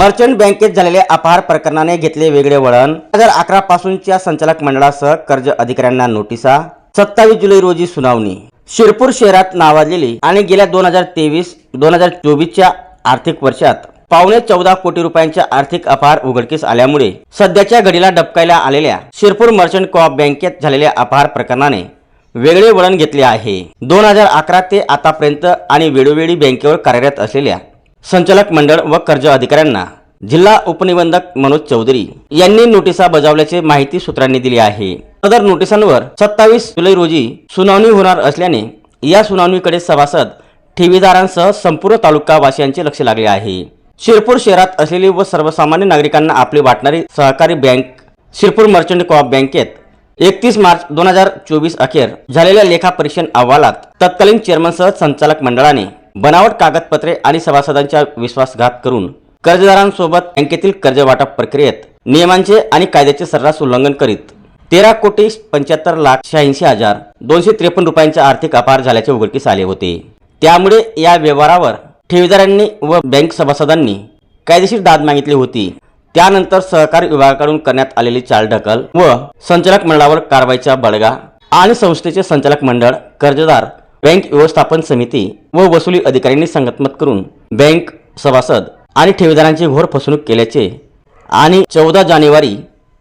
अर्चंट बँकेत झालेल्या अपहार प्रकरणाने घेतले वेगळे वळण. दोन हजार अकरा पासूनच्या संचालक मंडळासह कर्ज अधिकाऱ्यांना नोटिसा. सत्तावीस जुलै रोजी सुनावणी. शिरपूर शहरात नावाजलेली आणि गेल्या दोन हजार तेवीस दोन हजार चोवीसच्या आर्थिक वर्षात पावणे चौदा कोटी रुपयांच्या आर्थिक अपहार उघडकीस आल्यामुळे सध्याच्या घडीला डबकायला आलेल्या शिरपूर मर्चंट कोऑप बँकेत झालेल्या अपहार प्रकरणाने वेगळे वळण घेतले आहे. दोन हजार अकरा ते आतापर्यंत आणि वेळोवेळी बँकेवर कार्यरत असलेल्या संचालक मंडळ व कर्ज अधिकाऱ्यांना जिल्हा उपनिबंधक मनोज चौधरी यांनी नोटिसा बजावल्याची माहिती सूत्रांनी दिली आहे. सदर नोटिसांवर सत्तावीस जुलै रोजी सुनावणी होणार असल्याने या सुनावणीकडे सभासद ठेवीदारांसह संपूर्ण तालुकावासियांचे लक्ष लागले आहे. शिरपूर शहरात असलेली व सर्वसामान्य नागरिकांना आपली वाटणारी सहकारी बँक शिरपूर मर्चंट कॉप बँकेत एकतीस मार्च दोन हजार चोवीस अखेर झालेल्या लेखापरीक्षण अहवालात तत्कालीन चेअरमनसह संचालक मंडळाने बनावट कागदपत्रे आणि सभासदांचा विश्वासघात करून कर्जदारांसोबत बँकेतील कर्ज वाटप प्रक्रियेत नियमांचे आणि कायद्याचे सर्रास उल्लंघन करीत तेरा कोटी पंच्याहत्तर लाख शहाऐंशी हजार दोनशे त्रेपन्न रुपयांचे आर्थिक अपहार झाल्याचे उघडकीस आले होते. त्यामुळे या व्यवहारावर ठेवीदारांनी व बँक सभासदांनी कायदेशीर दाद मागितली होती. त्यानंतर सहकारी विभागाकडून करण्यात आलेली चालढकल व संचालक मंडळावर कारवाईचा बडगा आणि संस्थेचे संचालक मंडळ कर्जदार बँक व्यवस्थापन समिती व वसुली अधिकाऱ्यांनी संगतमत करून बँक सभासद आणि ठेवीदारांची घोर फसवणूक केल्याचे आणि चौदा जानेवारी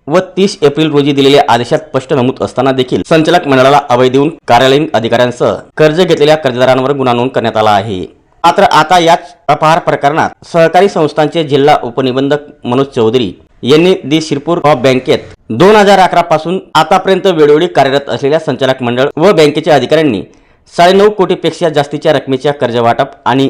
व तीस एप्रिल रोजी दिलेल्या आदेशात स्पष्ट नमूद असताना देखील संचालक मंडळाला अभय देऊन कार्यालयीन अधिकाऱ्यांसह कर्ज घेतलेल्या कर्जदारांवर गुन्हा नोंद करण्यात आला आहे. मात्र आता याच अपहार प्रकरणात सहकारी संस्थांचे जिल्हा उपनिबंधक मनोज चौधरी यांनी दी शिरपूर ऑफ बँकेत दोन हजार अकरा पासून आतापर्यंत वेळोवेळी कार्यरत असलेल्या संचालक मंडळ व बँकेच्या अधिकाऱ्यांनी साडेनऊ कोटीपेक्षा जास्तीच्या रकमेच्या कर्जवाटप आणि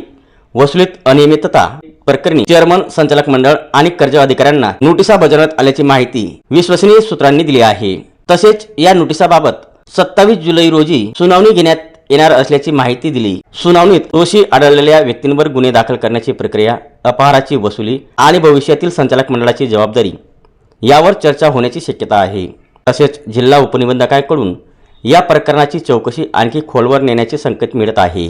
वसुलीत अनियमितता प्रकरणी चेअरमन संचालक मंडळ आणि कर्ज अधिकाऱ्यांना नोटिसा बजावण्यात आल्याची माहिती विश्वसनीय सूत्रांनी दिली आहे. तसेच या नोटिसाबाबत सत्तावीस जुलै रोजी सुनावणी घेण्यात येणार असल्याची माहिती दिली. सुनावणीत दोषी आढळलेल्या व्यक्तींवर गुन्हे दाखल करण्याची प्रक्रिया अपहाराची वसुली आणि भविष्यातील संचालक मंडळाची जबाबदारी यावर चर्चा होण्याची शक्यता आहे. तसेच जिल्हा उपनिबंधकांकडून या प्रकरणाची चौकशी आणखी खोलवर नेण्याचे संकेत मिळत आहे.